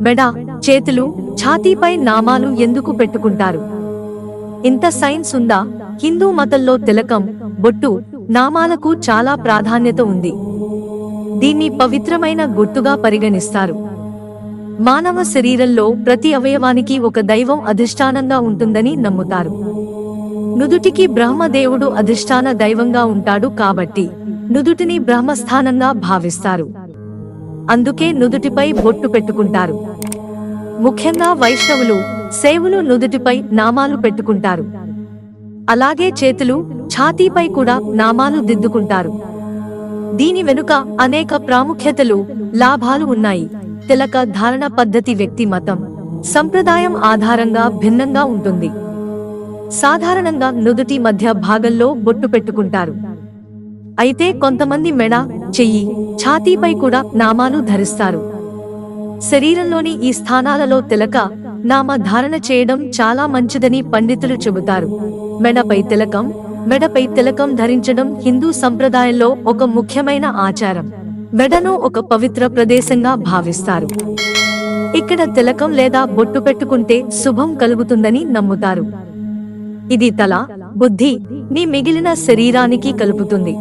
మెడ చేతులు ఛాతీపై నామాలు ఎందుకు పెట్టుకుంటారు? ఇంత సైన్స్ ఉందా? హిందూ మతంలో తిలకం బొట్టు నామాలకు చాలా ప్రాధాన్యత ఉంది. దీన్ని పవిత్రమైన గుర్తుగా పరిగణిస్తారు. మానవ శరీరంలో ప్రతి అవయవానికి ఒక దైవం అధిష్టానంగా ఉంటుందని నమ్ముతారు. నుదుటికి బ్రహ్మదేవుడు అధిష్టాన దైవంగా ఉంటాడు కాబట్టి నుదుటిని బ్రహ్మస్థానంగా భావిస్తారు. అందుకే నుదుటిపై బొట్టు పెట్టుకుంటారు. ముఖ్యంగా వైష్ణవులు సేవులు నుదుటిపై నామాలు పెట్టుకుంటారు. అలాగే చేతులు ఛాతీపై కూడా నామాలు దిద్దుకుంటారు. దీని వెనుక అనేక ప్రాముఖ్యతలు లాభాలు ఉన్నాయి. తిలక ధారణ పద్ధతి వ్యక్తి మతం సంప్రదాయం ఆధారంగా భిన్నంగా ఉంటుంది. సాధారణంగా నుదుటి మధ్య భాగంలో బొట్టు పెట్టుకుంటారు. అయితే కొంతమంది మెడ చెయ్యి ఛాతీపై కూడా నామాలు ధరిస్తారు. శరీరంలోని ఈ స్థానాలలో తిలక నామ ధారణ చేయడం చాలా మంచిదని పండితులు చెబుతారు. మెడపై తిలకం మెడపై తిలకం ధరించడం హిందూ సంప్రదాయంలో ఒక ముఖ్యమైన ఆచారం. మెడను ఒక పవిత్ర ప్రదేశంగా భావిస్తారు. ఇక్కడ తిలకం లేదా బొట్టు పెట్టుకుంటే శుభం కలుగుతుందని నమ్ముతారు. ఇది తల బుద్ధి నీ మిగిలిన శరీరానికి కలుపుతుంది.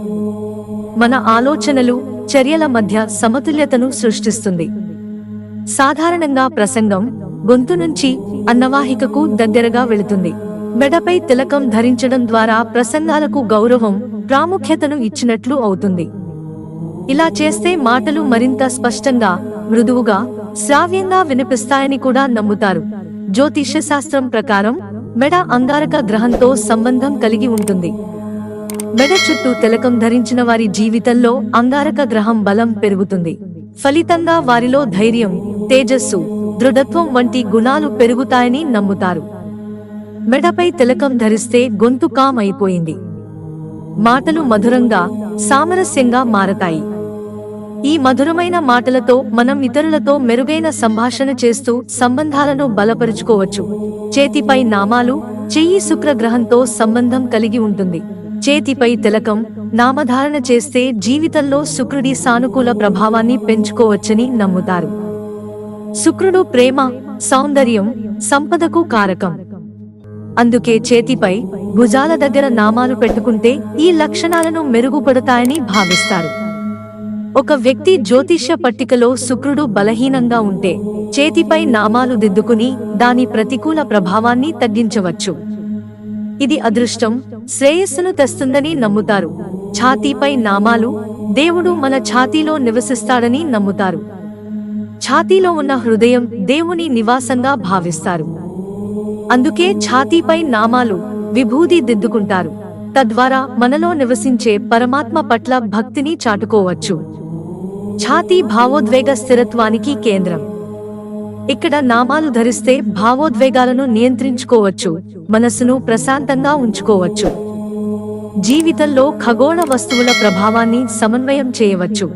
మన ఆలోచనలు చర్యల మధ్య సమతుల్యతను సృష్టిస్తుంది. సాధారణంగా ప్రసంగం గొంతు నుంచి అన్నవాహికకు దగ్గరగా వెళుతుంది. మెడపై తిలకం ధరించడం ద్వారా ప్రసంగాలకు గౌరవం ప్రాముఖ్యతను ఇచ్చినట్లు అవుతుంది. ఇలా చేస్తే మాటలు మరింత స్పష్టంగా మృదువుగా శ్రావ్యంగా వినిపిస్తాయని కూడా నమ్ముతారు. జ్యోతిష్యశాస్త్రం ప్రకారం మెడ అంగారక గ్రహంతో సంబంధం కలిగి ఉంటుంది. మెడ చుట్టూ తిలకం ధరించిన వారి జీవితంలో అంగారక గ్రహం బలం పెరుగుతుంది. ఫలితంగా వారిలో ధైర్యం తేజస్సు దృఢత్వం వంటి గుణాలు పెరుగుతాయని నమ్ముతారు. మెడపై తిలకం ధరిస్తే గొంతు కామ్ అయిపోయింది. మాటలు మధురంగా సామరస్యంగా మారతాయి. ఈ మధురమైన మాటలతో మనం ఇతరులతో మెరుగైన సంభాషణ చేస్తూ సంబంధాలను బలపరుచుకోవచ్చు. చేతిపై నామాలు చెయ్యి శుక్ర గ్రహంతో సంబంధం కలిగి ఉంటుంది. చేతిపై తిలకం నామధారణ చేస్తే జీవితంలో శుక్రుడి సానుకూల ప్రభావాన్ని పెంచుకోవచ్చని నమ్ముతారు. శుక్రుడు ప్రేమ సౌందర్యం సంపదకు కారకం. అందుకే చేతిపై భుజాల దగ్గర నామాలు పెట్టుకుంటే ఈ లక్షణాలను మెరుగుపడతాయని భావిస్తారు. ఒక వ్యక్తి జ్యోతిష్య పట్టికలో శుక్రుడు బలహీనంగా ఉంటే చేతిపై నామాలు దిద్దుకుని దాని ప్రతికూల ప్రభావాన్ని తగ్గించవచ్చు. ఇది అదృష్టం. శ్రేయస్సును తెస్తుందని నమ్ముతారు. ఛాతీపై నామాలు దేవుడు మన ఛాతీలో నివసిస్తాడని నమ్ముతారు. ఛాతీలో ఉన్న హృదయం దేవుని నివాసంగా భావిస్తారు. అందుకే ఛాతీపై నామాలు విభూది దిద్దుకుంటారు. తద్వారా మనలో నివసించే పరమాత్మ పట్ల భక్తిని చాటుకోవచ్చు. ఛాతీ భావోద్వేగ స్థిరత్వానికి కేంద్రం. ఇక్కడ నామాలు ధరిస్తే భావోద్వేగాలను నియంత్రించుకోవచ్చు మనసును ప్రశాంతంగా ఉంచుకోవచ్చు. జీవితంలో ఖగోళ వస్తువుల ప్రభావాన్ని సమన్వయం చేయవచ్చు.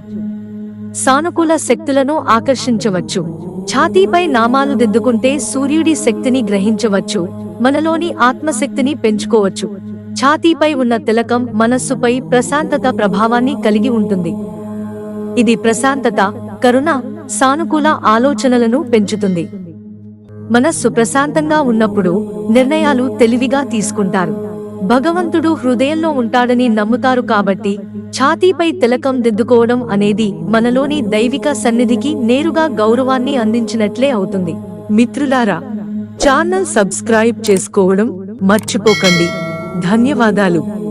సానుకూల శక్తులను ఆకర్షించవచ్చు. ఛాతీపై నామాలు దిద్దుకుంటే సూర్యుడి శక్తిని గ్రహించవచ్చు మనలోని ఆత్మశక్తిని పెంచుకోవచ్చు. ఛాతీపై ఉన్న తిలకం మనస్సుపై ప్రశాంతత ప్రభావాన్ని కలిగి ఉంటుంది. ఇది ప్రశాంతత కరుణ సానుకూల ఆలోచనలను పెంచుతుంది. మనస్సు ప్రశాంతంగా ఉన్నప్పుడు నిర్ణయాలు తెలివిగా తీసుకుంటారు. భగవంతుడు హృదయంలో ఉంటాడని నమ్ముతారు కాబట్టి ఛాతీపై తిలకం దిద్దుకోవడం అనేది మనలోని దైవిక సన్నిధికి నేరుగా గౌరవాన్ని అందించినట్లే అవుతుంది. మిత్రులారా ఛానల్ సబ్స్క్రైబ్ చేసుకోవడం మర్చిపోకండి. ధన్యవాదాలు.